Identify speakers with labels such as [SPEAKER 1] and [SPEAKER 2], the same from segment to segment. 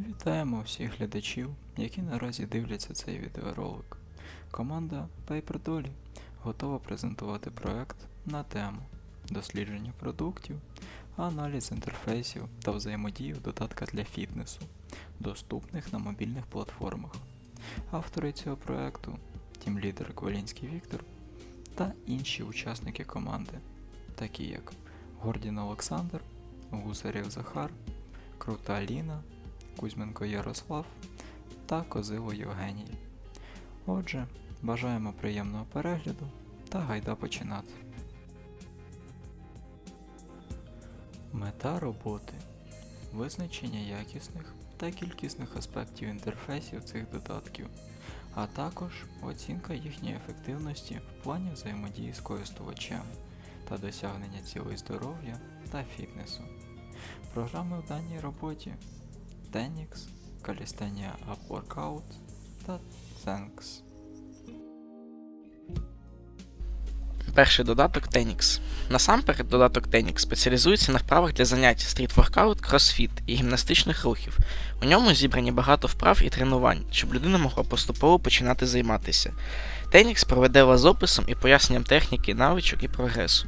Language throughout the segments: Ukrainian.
[SPEAKER 1] Вітаємо всіх глядачів, які наразі дивляться цей відеоролик. Команда Paper Dolly готова презентувати проект на тему дослідження продуктів, аналіз інтерфейсів та взаємодію додатка для фітнесу, доступних на мобільних платформах. Автори цього проекту тімлідер Квалінський Віктор та інші учасники команди, такі як Гордін Олександр, Гусарєв Захар, Крута Аліна, Кузьменко Ярослав та Козило Євгеній. Отже, бажаємо приємного перегляду та гайда починати. Мета роботи визначення якісних та кількісних аспектів інтерфейсів цих додатків, а також оцінка їхньої ефективності в плані взаємодії з користувачем та досягнення цілей здоров'я та фітнесу. Програми в даній роботі Tenix, Calisthenia Up Workout та Thanks.
[SPEAKER 2] Перший додаток Tenix. Насамперед, додаток Tenix спеціалізується на вправах для занять стріт-воркаут, кросфіт і гімнастичних рухів. У ньому зібрані багато вправ і тренувань, щоб людина могла поступово починати займатися. Tenix проведе вас з описом і поясненням техніки, навичок і прогресу.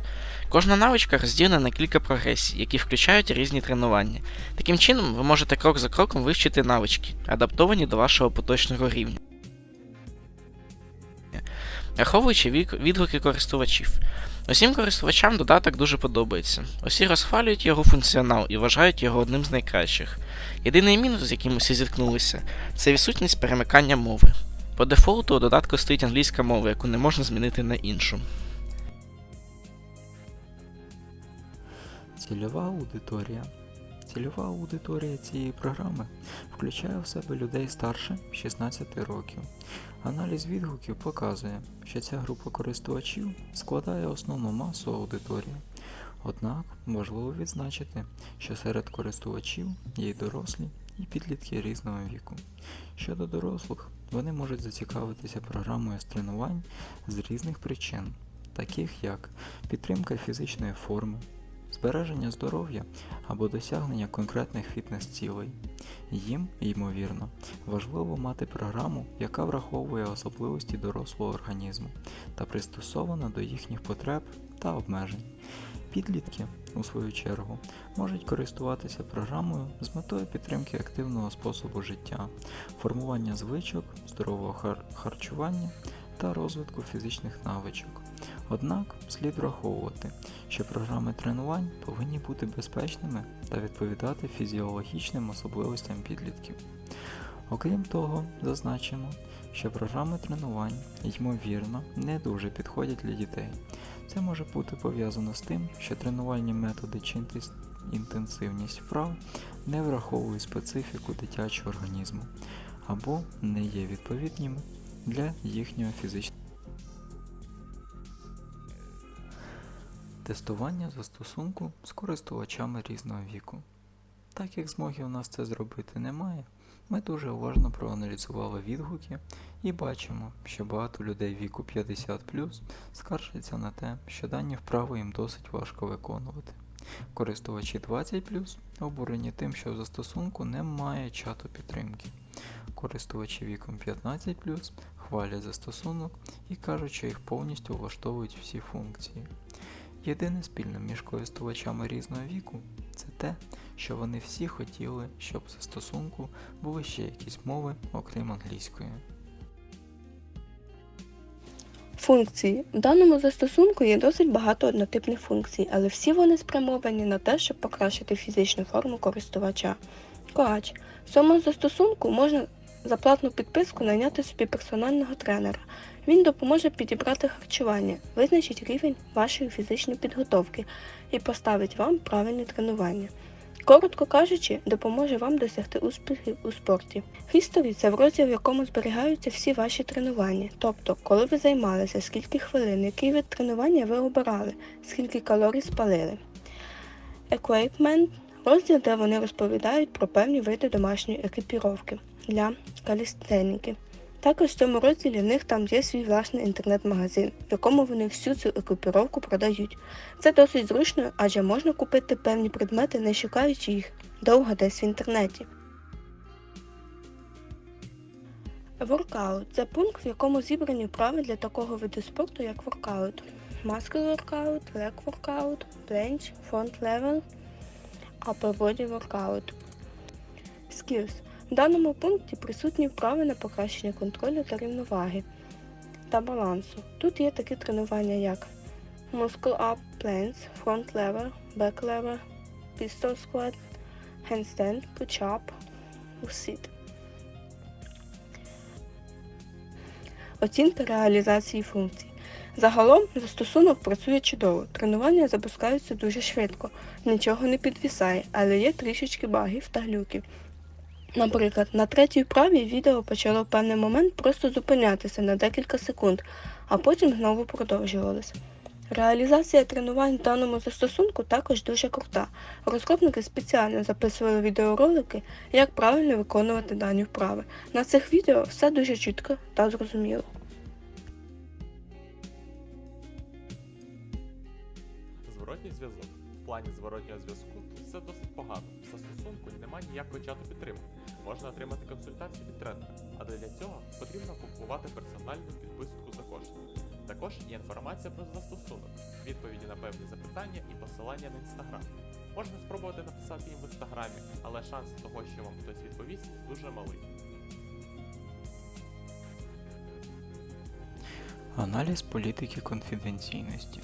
[SPEAKER 2] Кожна навичка розділена на кілька прогресій, які включають різні тренування. Таким чином, ви можете крок за кроком вивчити навички, адаптовані до вашого поточного рівня. Враховуючи відгуки користувачів. Усім користувачам додаток дуже подобається. Усі розхвалюють його функціонал і вважають його одним з найкращих. Єдиний мінус, з яким усі зіткнулися, це відсутність перемикання мови. По дефолту у додатку стоїть англійська мова, яку не можна змінити на іншу.
[SPEAKER 1] Цільова аудиторія. Цільова аудиторія цієї програми включає в себе людей старше 16 років. Аналіз відгуків показує, що ця група користувачів складає основну масу аудиторії. Однак важливо відзначити, що серед користувачів є й дорослі і підлітки різного віку. Щодо дорослих, вони можуть зацікавитися програмою з тренувань з різних причин, таких як підтримка фізичної форми, збереження здоров'я або досягнення конкретних фітнес-цілей. Їм, ймовірно, важливо мати програму, яка враховує особливості дорослого організму та пристосована до їхніх потреб та обмежень. Підлітки, у свою чергу, можуть користуватися програмою з метою підтримки активного способу життя, формування звичок, здорового хар- харчування та розвитку фізичних навичок. Однак слід враховувати, що програми тренувань повинні бути безпечними та відповідати фізіологічним особливостям підлітків. Окрім того, зазначимо, що програми тренувань, ймовірно, не дуже підходять для дітей. Це може бути пов'язано з тим, що тренувальні методи чи інтенсивність вправ не враховують специфіку дитячого організму або не є відповідними для їхнього фізичного. Тестування застосунку з користувачами різного віку. Так як змоги у нас це зробити немає, ми дуже уважно проаналізували відгуки і бачимо, що багато людей віку 50 скаржаться на те, що дані вправи їм досить важко виконувати. Користувачі 20 обурені тим, що в застосунку немає чату підтримки. Користувачі віком 15 хвалять застосунок і кажуть, що їх повністю влаштовують всі функції. Єдине спільне між користувачами різного віку це те, що вони всі хотіли, щоб в застосунку були ще якісь мови, окрім англійської.
[SPEAKER 3] Функції. В даному застосунку є досить багато однотипних функцій, але всі вони спрямовані на те, щоб покращити фізичну форму користувача. Коач. В цьому застосунку можна за платну підписку найняти собі персонального тренера. Він допоможе підібрати харчування, визначить рівень вашої фізичної підготовки і поставить вам правильне тренування. Коротко кажучи, допоможе вам досягти успіхів у спорті. History – це в розділ, в якому зберігаються всі ваші тренування, тобто, коли ви займалися, скільки хвилин, який вид тренування ви обирали, скільки калорій спалили. Equipment – розділ, де вони розповідають про певні види домашньої екіпіровки для калістеніки. Також в цьому розділі в них там є свій власний інтернет-магазин, в якому вони всю цю екіпіровку продають. Це досить зручно, адже можна купити певні предмети, не шукаючи їх довго десь в інтернеті. Воркаут це пункт, в якому зібрані вправи для такого виду спорту, як воркаут. Muscle workout, leg workout, planche, front level, upper body workout. Skills. В даному пункті присутні вправи на покращення контролю та рівноваги та балансу. Тут є такі тренування, як Muscle Up, Planks, Front Lever, Back Lever, Pistol Squat, Handstand, Push-Up, Sit. Оцінка реалізації функцій. Загалом застосунок працює чудово, тренування запускаються дуже швидко, нічого не підвісає, але є трішечки багів та глюків. Наприклад, на третій вправі відео почало в певний момент просто зупинятися на декілька секунд, а потім знову продовжувалось. Реалізація тренувань в даному застосунку також дуже крута. Розробники спеціально записували відеоролики, як правильно виконувати дані вправи. На цих відео все дуже чітко та зрозуміло.
[SPEAKER 4] Плані зворотнього зв'язку тут все досить погано. В застосунку немає ніякого чату підтримки. Можна отримати консультацію від тренера, а для цього потрібно купувати персональну підписку за кошти. Також є інформація про застосунок, відповіді на певні запитання і посилання на інстаграм. Можна спробувати написати їм в інстаграмі, але шанс того, що вам хтось відповість, дуже малий.
[SPEAKER 1] Аналіз політики конфіденційності.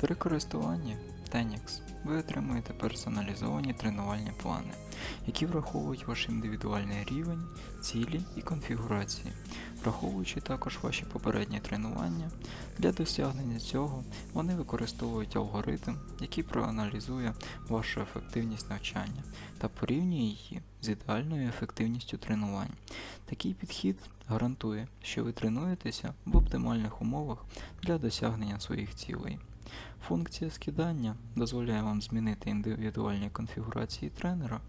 [SPEAKER 1] При користуванні Tenix ви отримуєте персоналізовані тренувальні плани, які враховують ваш індивідуальний рівень, цілі і конфігурації, враховуючи також ваші попередні тренування. Для досягнення цього вони використовують алгоритм, який проаналізує вашу ефективність навчання та порівнює її з ідеальною ефективністю тренувань. Такий підхід гарантує, що ви тренуєтеся в оптимальних умовах для досягнення своїх цілей. Функція скидання дозволяє вам змінити індивідуальні конфігурації тренера,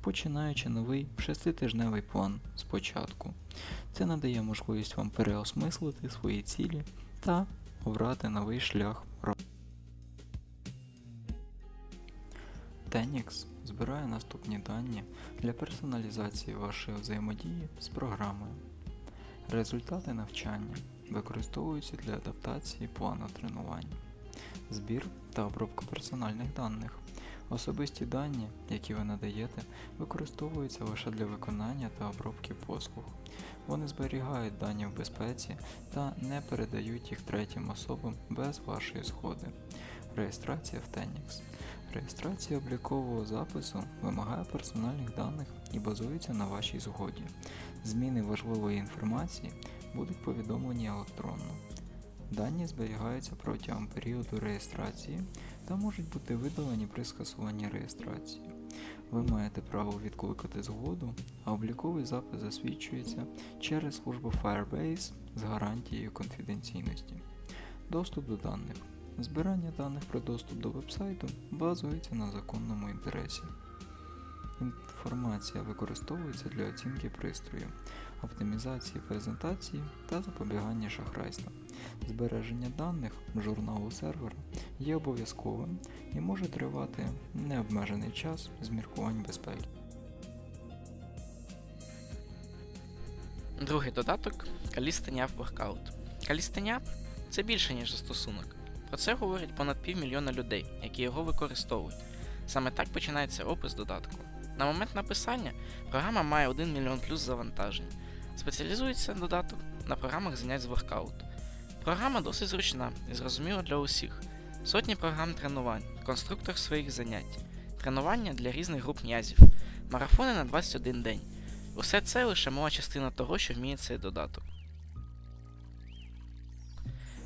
[SPEAKER 1] починаючи новий шеститижневий план спочатку. Це надає можливість вам переосмислити свої цілі та обрати новий шлях розвитку. Tenix збирає наступні дані для персоналізації вашої взаємодії з програмою. Результати навчання використовуються для адаптації плану тренувань, збір та обробка персональних даних. Особисті дані, які ви надаєте, використовуються лише для виконання та обробки послуг. Вони зберігають дані в безпеці та не передають їх третім особам без вашої згоди. Реєстрація в Tenix. Реєстрація облікового запису вимагає персональних даних і базується на вашій згоді. Зміни важливої інформації будуть повідомлені електронно. Дані зберігаються протягом періоду реєстрації та можуть бути видалені при скасуванні реєстрації. Ви маєте право відкликати згоду, а обліковий запис засвідчується через службу Firebase з гарантією конфіденційності. Доступ до даних. Збирання даних про доступ до вебсайту базується на законному інтересі. Інформація використовується для оцінки пристрою, оптимізації презентації та запобігання шахрайствам. Збереження даних журналу сервера є обов'язковим і може тривати необмежений час з міркувань безпеки.
[SPEAKER 2] Другий додаток Calisthenia Workout. Calisthenia – це більше, ніж застосунок. Про це говорять понад півмільйона людей, які його використовують. Саме так починається опис додатку. На момент написання програма має 1 мільйон плюс завантажень. Спеціалізується додаток на програмах занять з воркауту. Програма досить зручна і зрозуміла для усіх. Сотні програм тренувань, конструктор своїх занять, тренування для різних груп м'язів, марафони на 21 день. Усе це лише мала частина того, що вміє цей додаток.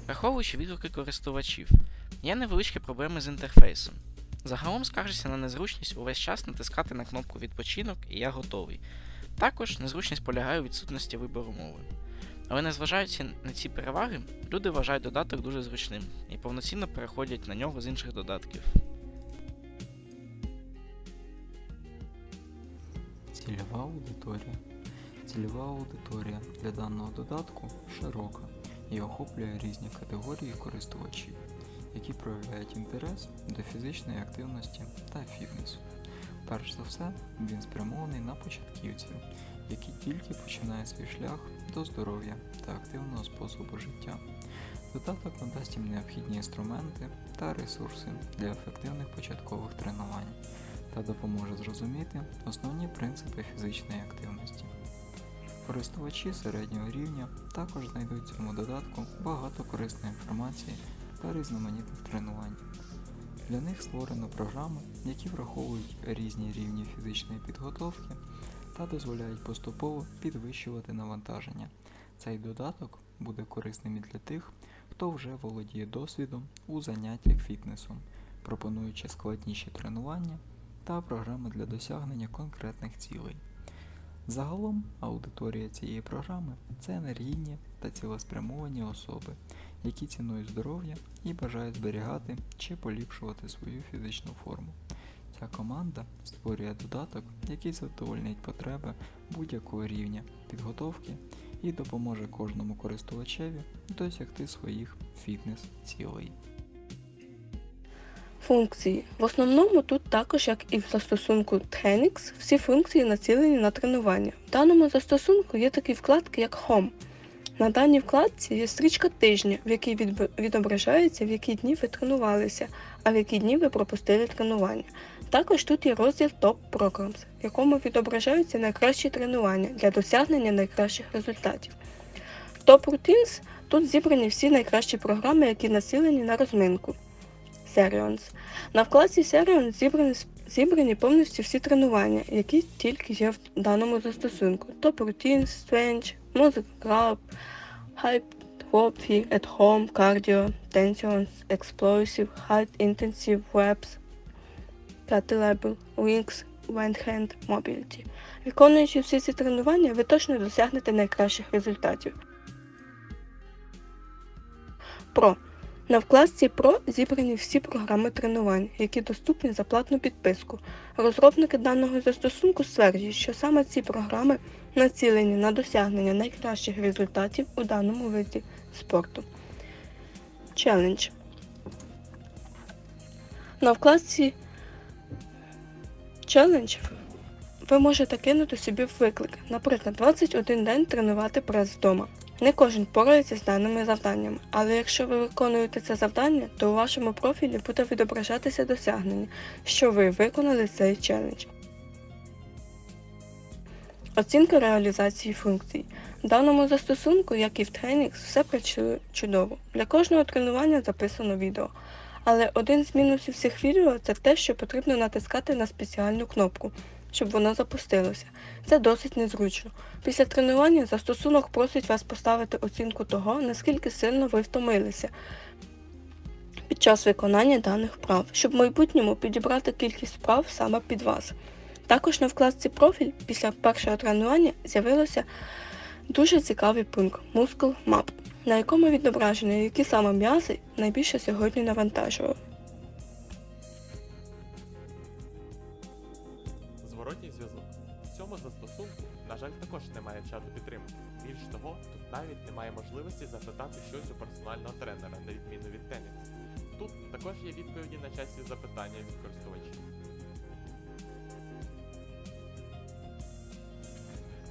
[SPEAKER 2] Враховуючи відгуки користувачів, є невеличкі проблеми з інтерфейсом. Загалом скаржиться на незручність увесь час натискати на кнопку відпочинок і я готовий. Також незручність полягає у відсутності вибору мови. Але незважаючи на ці переваги, люди вважають додаток дуже зручним і повноцінно переходять на нього з інших додатків.
[SPEAKER 1] Цільова аудиторія. Цільова аудиторія для даного додатку широка і охоплює різні категорії користувачів, які проявляють інтерес до фізичної активності та фітнесу. Перш за все, він спрямований на початківців, який тільки починає свій шлях до здоров'я та активного способу життя. Додаток надасть їм необхідні інструменти та ресурси для ефективних початкових тренувань та допоможе зрозуміти основні принципи фізичної активності. Користувачі середнього рівня також знайдуть в цьому додатку багато корисної інформації та різноманітних тренувань. Для них створено програми, які враховують різні рівні фізичної підготовки та дозволяють поступово підвищувати навантаження. Цей додаток буде корисним і для тих, хто вже володіє досвідом у заняттях фітнесом, пропонуючи складніші тренування та програми для досягнення конкретних цілей. Загалом аудиторія цієї програми це енергійні та цілеспрямовані особи, які цінують здоров'я і бажають зберігати чи поліпшувати свою фізичну форму. Ця команда створює додаток, який задовольнить потреби будь-якого рівня підготовки і допоможе кожному користувачеві досягти своїх фітнес-цілей.
[SPEAKER 3] Функції. В основному тут також, як і в застосунку Trainix, всі функції націлені на тренування. В даному застосунку є такі вкладки, як Home. На даній вкладці є стрічка тижня, в якій відображається, в які дні ви тренувалися, а в які дні ви пропустили тренування. Також тут є розділ Top Programs, в якому відображаються найкращі тренування для досягнення найкращих результатів. Top Routines тут зібрані всі найкращі програми, які націлені на розминку. Serions. На вкладці Serions зібрані, зібрані повністю всі тренування, які тільки є в даному застосунку. Top Routines, Strange, Music Club, Hype, Therapy, At Home, Cardio, Tensions, Explosive, High Intensive Reps, P'ятий лебел, Wings, One Hand, Mobility. Виконуючи всі ці тренування, ви точно досягнете найкращих результатів. Про. На вкладці Pro зібрані всі програми тренувань, які доступні за платну підписку. Розробники даного застосунку стверджують, що саме ці програми націлені на досягнення найкращих результатів у даному виді спорту. Челендж. На вкладці Челендж ви можете кинути собі виклик, наприклад, 21 день тренувати прес вдома. Не кожен порається з даними завданнями, але якщо ви виконуєте це завдання, то у вашому профілі буде відображатися досягнення, що ви виконали цей челендж. Оцінка реалізації функцій. В даному застосунку, як і в Trainix, все працює чудово. Для кожного тренування записано відео. Але один з мінусів цих відео це те, що потрібно натискати на спеціальну кнопку, щоб воно запустилося. Це досить незручно. Після тренування застосунок просить вас поставити оцінку того, наскільки сильно ви втомилися під час виконання даних вправ, щоб в майбутньому підібрати кількість вправ саме під вас. Також на вкладці профіль після першого тренування з'явилося дуже цікавий пункт Muscle Map, на якому відображено, які саме м'язи найбільше сьогодні навантажували.
[SPEAKER 4] Зворотній зв'язок. В цьому застосунку, на жаль, також немає чату підтримки. Більш того, тут навіть немає можливості запитати щось у персонального тренера, на відміну від Tennis. Тут також є відповіді на часті запитання від користувачів.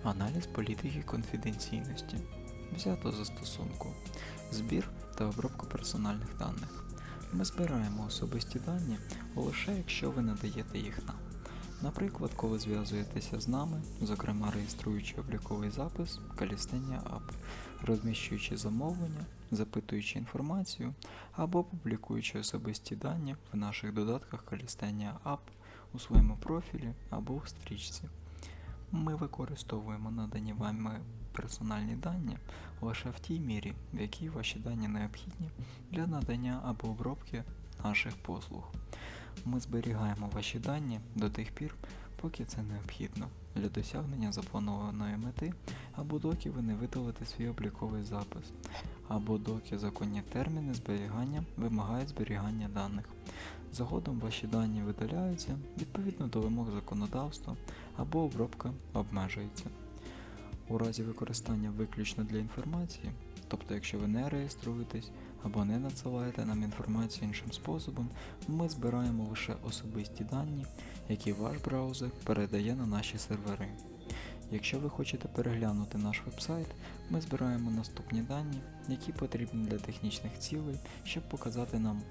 [SPEAKER 1] Аналіз політики конфіденційності. Взято застосунку. Збір та обробку персональних даних. Ми збираємо особисті дані лише якщо ви надаєте їх нам. Наприклад, коли зв'язуєтеся з нами, зокрема реєструючи обліковий запис Калістенія App, розміщуючи замовлення, запитуючи інформацію або публікуючи особисті дані в наших додатках Калістенія App у своєму профілі або в стрічці. Ми використовуємо надані вами персональні дані лише в тій мірі, в якій ваші дані необхідні для надання або обробки наших послуг. Ми зберігаємо ваші дані до тих пір, поки це необхідно для досягнення запланованої мети, або доки ви не видалите свій обліковий запис, або доки законні терміни зберігання вимагають зберігання даних. Згодом ваші дані видаляються відповідно до вимог законодавства або обробка обмежується. У разі використання виключно для інформації, тобто якщо ви не реєструєтесь або не надсилаєте нам інформацію іншим способом, ми збираємо лише особисті дані, які ваш браузер передає на наші сервери. Якщо ви хочете переглянути наш вебсайт, ми збираємо наступні дані, які потрібні для технічних цілей, щоб показати нам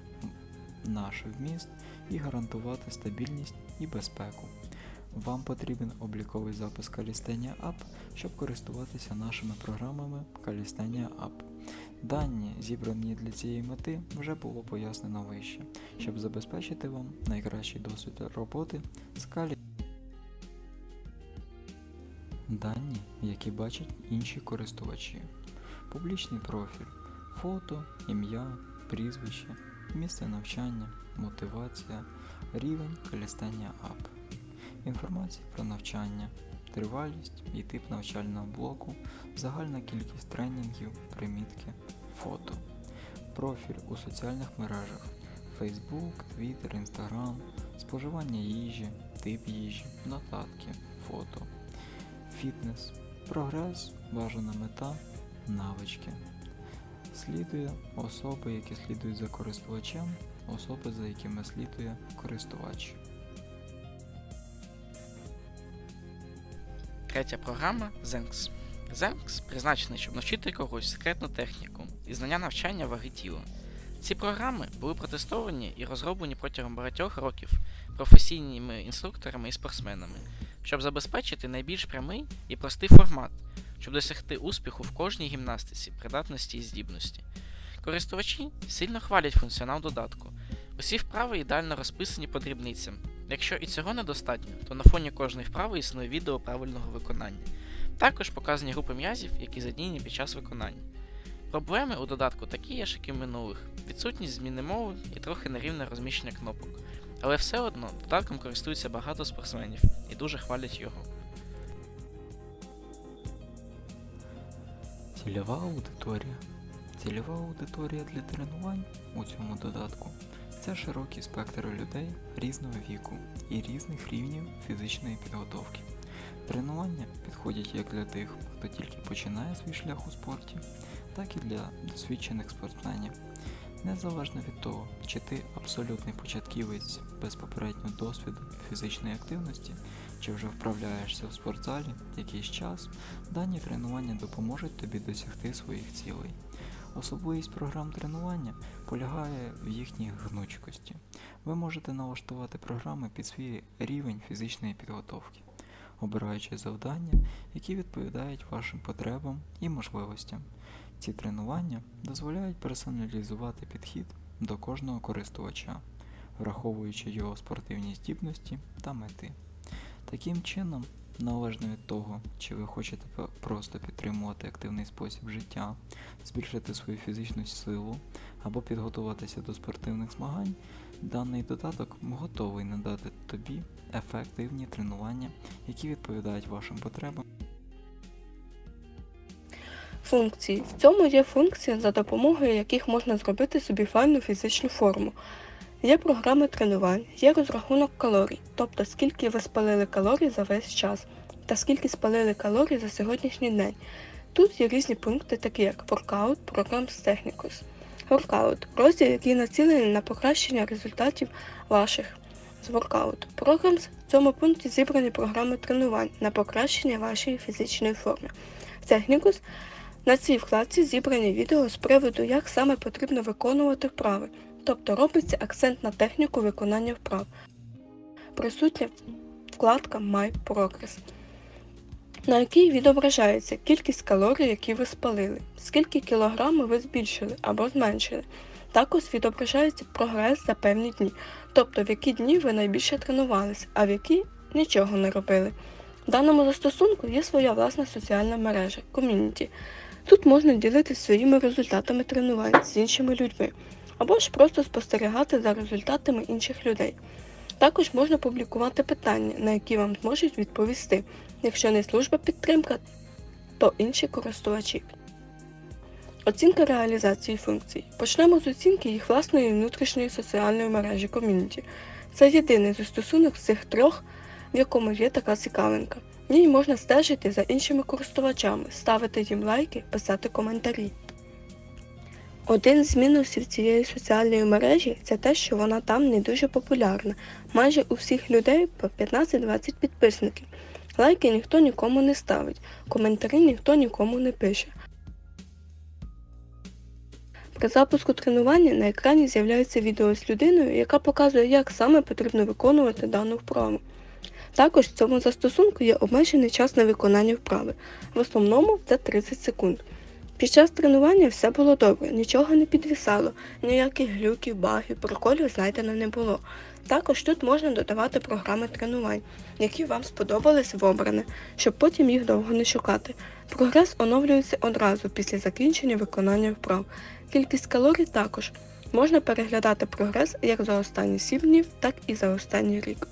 [SPEAKER 1] наш вміст і гарантувати стабільність і безпеку. Вам потрібен обліковий запис Калістенія App, щоб користуватися нашими програмами Калістенія App. Дані, зібрані для цієї мети, вже було пояснено вище, щоб забезпечити вам найкращий досвід роботи з Калі. Дані, які бачать інші користувачі. Публічний профіль, фото, ім'я, прізвище, місце навчання, мотивація, рівень Калістенія App. Інформація про навчання, тривалість і тип навчального блоку, загальна кількість тренінгів, примітки, фото. Профіль у соціальних мережах Facebook, Twitter, Instagram, споживання їжі, тип їжі, нотатки, фото. Фітнес, прогрес, бажана мета, навички. Слідує особи, які слідують за користувачем, особи, за якими слідує користувач.
[SPEAKER 2] Третя програма Zenx. Zenx призначений, щоб навчити когось секретну техніку і знання навчання ваги тіла. Ці програми були протестовані і розроблені протягом багатьох років професійними інструкторами і спортсменами, щоб забезпечити найбільш прямий і простий формат, щоб досягти успіху в кожній гімнастиці, придатності і здібності. Користувачі сильно хвалять функціонал додатку. Усі вправи ідеально розписані по дрібницям. Якщо і цього недостатньо, то на фоні кожної вправи існує відео правильного виконання. Також показані групи м'язів, які задіяні під час виконання. Проблеми у додатку такі ж, як і минулих: відсутність зміни мови і трохи нерівне розміщення кнопок. Але все одно додатком користуються багато спортсменів і дуже хвалять його.
[SPEAKER 1] Цільова аудиторія. Цільова аудиторія для тренувань у цьому додатку це широкий спектр людей різного віку і різних рівнів фізичної підготовки. Тренування підходять як для тих, хто тільки починає свій шлях у спорті, так і для досвідчених спортсменів. Незалежно від того, чи ти абсолютний початківець без попереднього досвіду фізичної активності, чи вже вправляєшся в спортзалі якийсь час, дані тренування допоможуть тобі досягти своїх цілей. Особливість програм тренування полягає в їхній гнучкості. Ви можете налаштувати програми під свій рівень фізичної підготовки, обираючи завдання, які відповідають вашим потребам і можливостям. Ці тренування дозволяють персоналізувати підхід до кожного користувача, враховуючи його спортивні здібності та мети. Таким чином, Належно від того, чи ви хочете просто підтримувати активний спосіб життя, збільшити свою фізичну силу або підготуватися до спортивних змагань, даний додаток готовий надати тобі ефективні тренування, які відповідають вашим потребам.
[SPEAKER 3] Функції. В цьому є функції, за допомогою яких можна зробити собі файну фізичну форму. Є програми тренувань, є розрахунок калорій, тобто скільки ви спалили калорій за весь час, та скільки спалили калорій за сьогоднішній день. Тут є різні пункти, такі як Workout, Programs Technicus. Workout – розділ, який націлений на покращення результатів ваших з Workout. Programs – в цьому пункті зібрані програми тренувань на покращення вашої фізичної форми. Technicus – на цій вкладці зібрані відео з приводу, як саме потрібно виконувати вправи, тобто робиться акцент на техніку виконання вправ. Присутня вкладка My Progress, на якій відображається кількість калорій, які ви спалили, скільки кілограмів ви збільшили або зменшили. Також відображається прогрес за певні дні, тобто в які дні ви найбільше тренувалися, а в які нічого не робили. В даному застосунку є своя власна соціальна мережа ком'юніті. Тут можна ділитися своїми результатами тренувань з іншими людьми, або ж просто спостерігати за результатами інших людей. Також можна публікувати питання, на які вам зможуть відповісти. Якщо не служба підтримка, то інші користувачі. Оцінка реалізації функцій. Почнемо з оцінки їх власної внутрішньої соціальної мережі ком'юніті. Це єдиний застосунок з цих трьох, в якому є така цікавинка. В ній можна стежити за іншими користувачами, ставити їм лайки, писати коментарі. Один з мінусів цієї соціальної мережі це те, що вона там не дуже популярна. Майже у всіх людей по 15-20 підписників. Лайки ніхто нікому не ставить, коментарі ніхто нікому не пише. При запуску тренування на екрані з'являється відео з людиною, яка показує, як саме потрібно виконувати дану вправу. Також в цьому застосунку є обмежений час на виконання вправи. В основному це 30 секунд. Під час тренування все було добре, нічого не підвисало, ніяких глюків, багів, проколів знайдено не було. Також тут можна додавати програми тренувань, які вам сподобались в обране, щоб потім їх довго не шукати. Прогрес оновлюється одразу після закінчення виконання вправ. Кількість калорій також. Можна переглядати прогрес як за останні 7 днів, так і за останній рік.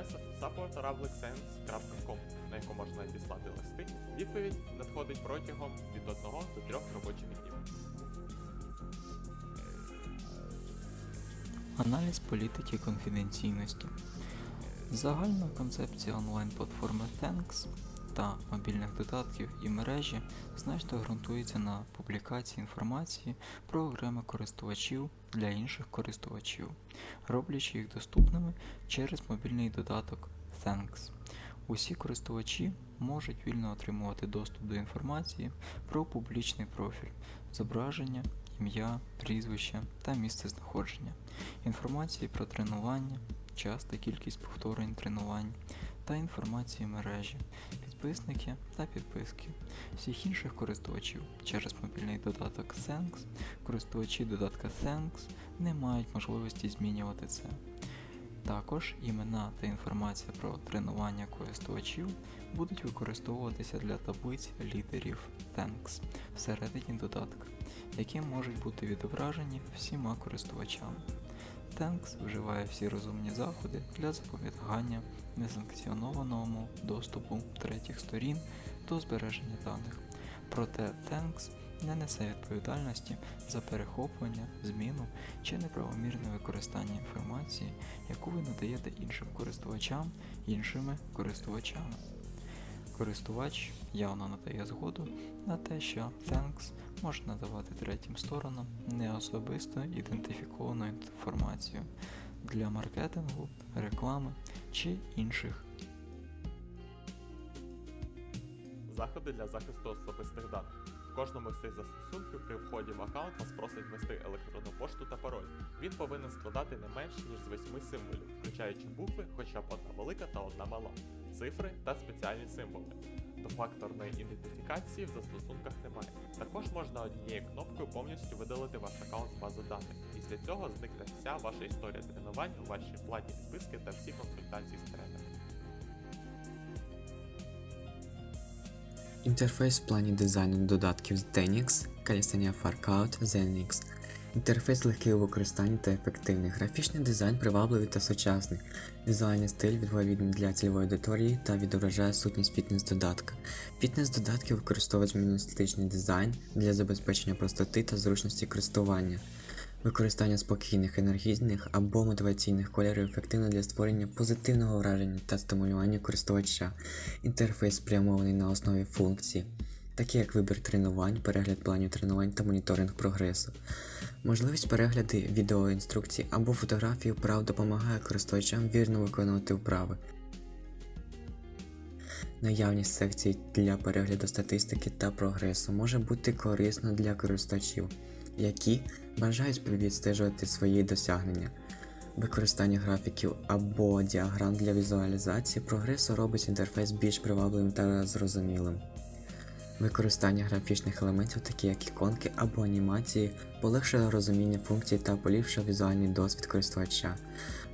[SPEAKER 4] Адреса support.rabliksense.com, на яку можна надіслати листи. Відповідь надходить протягом від 1 до 3 робочих днів.
[SPEAKER 1] Аналіз політики конфіденційності. Загальна концепція онлайн-платформи Thanks та мобільних додатків і мережі значно ґрунтується на публікації інформації про окремих користувачів для інших користувачів, роблячи їх доступними через мобільний додаток Thanks. Усі користувачі можуть вільно отримувати доступ до інформації про публічний профіль, зображення, ім'я, прізвище та місце знаходження інформації про тренування, час та кількість повторень тренувань та інформації мережі, підписники та підписки всіх інших користувачів через мобільний додаток Thanks. Користувачі додатка Thanks не мають можливості змінювати це. Також імена та інформація про тренування користувачів будуть використовуватися для таблиць лідерів Thanks всередині додатка, які можуть бути відображені всіма користувачами. Thanks вживає всі розумні заходи для запобігання несанкціонованому доступу третіх сторін до збереження даних. Проте Thanks не несе відповідальності за перехоплення, зміну чи неправомірне використання інформації, яку ви надаєте іншим користувачам іншими користувачами. Користувач явно надає згоду на те, що Thanks може надавати третім сторонам неособисто ідентифіковану інформацію для маркетингу, реклами чи інших
[SPEAKER 4] Заходи для захисту особистих даних. В кожному з цих застосунків при вході в аккаунт вас просить ввести електронну пошту та пароль. Він повинен складати не менш ніж з 8 символів, включаючи букви, хоча б одна велика та одна мала, цифри та спеціальні символи. Двофакторної ідентифікації в застосунках немає. Також можна однією кнопкою повністю видалити ваш аккаунт з бази даних. Після цього зникне вся ваша історія тренувань, ваші платні підписки та всі консультації з тренером.
[SPEAKER 5] Інтерфейс в плані дизайну додатків з Tenix, Calisthenia Farkout, Zenix. Інтерфейс легкий у використанні та ефективний. Графічний дизайн привабливий та сучасний. Візуальний стиль відповідний для цільової аудиторії та відображає сутність фітнес-додатка. Фітнес-додатки використовують мінімалістичний дизайн для забезпечення простоти та зручності користування. Використання спокійних, енергійних або мотиваційних кольорів ефективно для створення позитивного враження та стимулювання користувача. Інтерфейс спрямований на основі функцій, такі як вибір тренувань, перегляд планів тренувань та моніторинг прогресу. Можливість перегляди відеоінструкцій або фотографій вправ допомагає користувачам вірно виконувати вправи. Наявність секцій для перегляду статистики та прогресу може бути корисно для користувачів, які бажають відстежувати свої досягнення. Використання графіків або діаграм для візуалізації прогресу робить інтерфейс більш привабливим та зрозумілим. Використання графічних елементів, такі як іконки або анімації, полегшує розуміння функцій та поліпшує візуальний досвід користувача.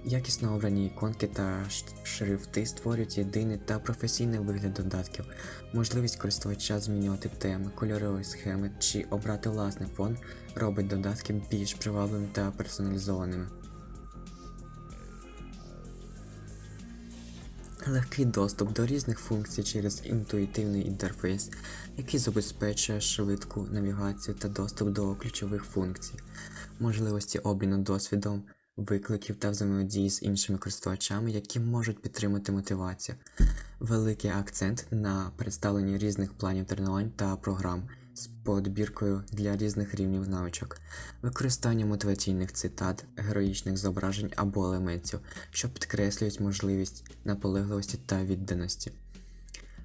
[SPEAKER 5] Якісно обрані іконки та шрифти створюють єдиний та професійний вигляд додатків, можливість користувача змінювати теми, кольорові схеми чи обрати власний фон робить додатки більш привабливими та персоналізованими. Легкий доступ до різних функцій через інтуїтивний інтерфейс, який забезпечує швидку навігацію та доступ до ключових функцій, можливості обміну досвідом, викликів та взаємодії з іншими користувачами, які можуть підтримати мотивацію. Великий акцент на представленні різних планів тренувань та програм, з подбіркою для різних рівнів навичок, використання мотиваційних цитат, героїчних зображень або елементів, що підкреслюють можливість наполегливості та відданості.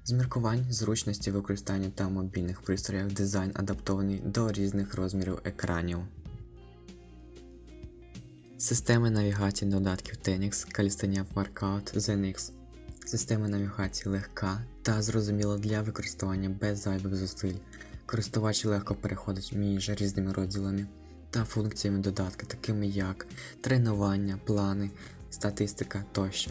[SPEAKER 5] З міркувань, зручності використання та мобільних пристроїв дизайн адаптований до різних розмірів екранів. Системи навігації додатків Tenix, Calisthenia Workout ZenX. Система навігації легка та зрозуміла для використання без зайвих зусиль. Користувач легко переходить між різними розділами та функціями додатка, такими як тренування, плани, статистика тощо.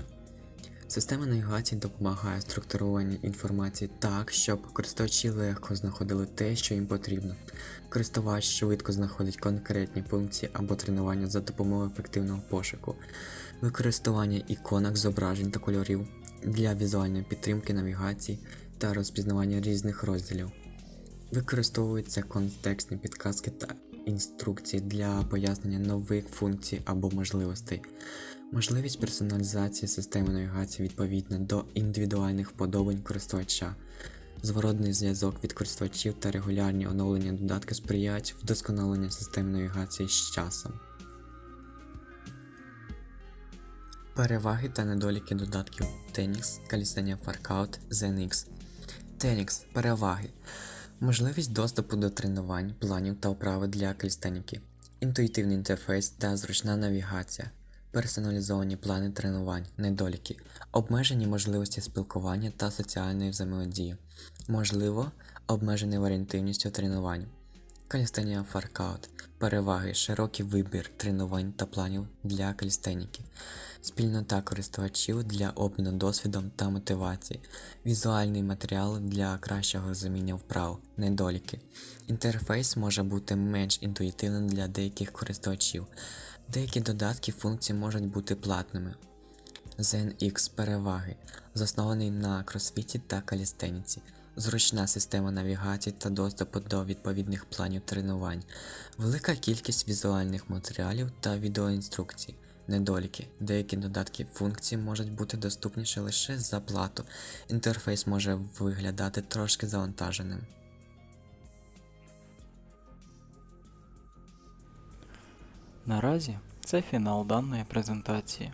[SPEAKER 5] Система навігації допомагає структуруванню інформації так, щоб користувачі легко знаходили те, що їм потрібно. Користувач швидко знаходить конкретні функції або тренування за допомогою ефективного пошуку, використання іконок, зображень та кольорів для візуальної підтримки навігації та розпізнавання різних розділів. Використовуються контекстні підказки та інструкції для пояснення нових функцій або можливостей. Можливість персоналізації системи навігації відповідно до індивідуальних вподобань користувача. Зворотний зв'язок від користувачів та регулярні оновлення додатки сприяють вдосконаленню системи навігації з часом. Переваги та недоліки додатків Tenix, Calisthenia Workout, ZenX. Tenix. Переваги. Можливість доступу до тренувань, планів та вправи для калістеніки. Інтуїтивний інтерфейс та зручна навігація. Персоналізовані плани тренувань, недоліки, обмежені можливості спілкування та соціальної взаємодії. Можливо, обмежений варіантивністю тренувань. Калістенія Фаркаут. Переваги, широкий вибір тренувань та планів для калістеніки. Спільнота користувачів для обміну досвідом та мотивації. Візуальний матеріал для кращого розуміння вправ, недоліки. Інтерфейс може бути менш інтуїтивним для деяких користувачів. Деякі додатки функцій можуть бути платними. ZenX переваги, заснований на кросфіті та калістеніці, зручна система навігації та доступу до відповідних планів тренувань, велика кількість візуальних матеріалів та відеоінструкцій. Недоліки. Деякі додатки функцій можуть бути доступніші лише за плату. Інтерфейс може виглядати трошки завантаженим.
[SPEAKER 1] Наразі це фінал даної презентації.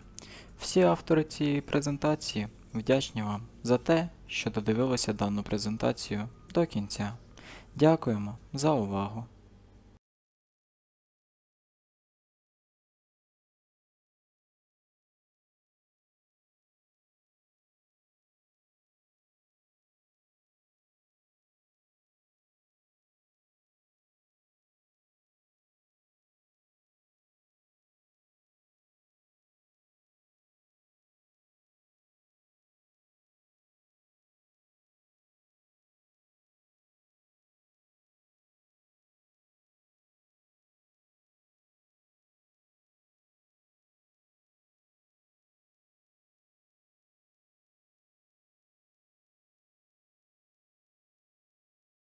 [SPEAKER 1] Всі автори цієї презентації вдячні вам за те, що додивилися дану презентацію до кінця. Дякуємо за увагу!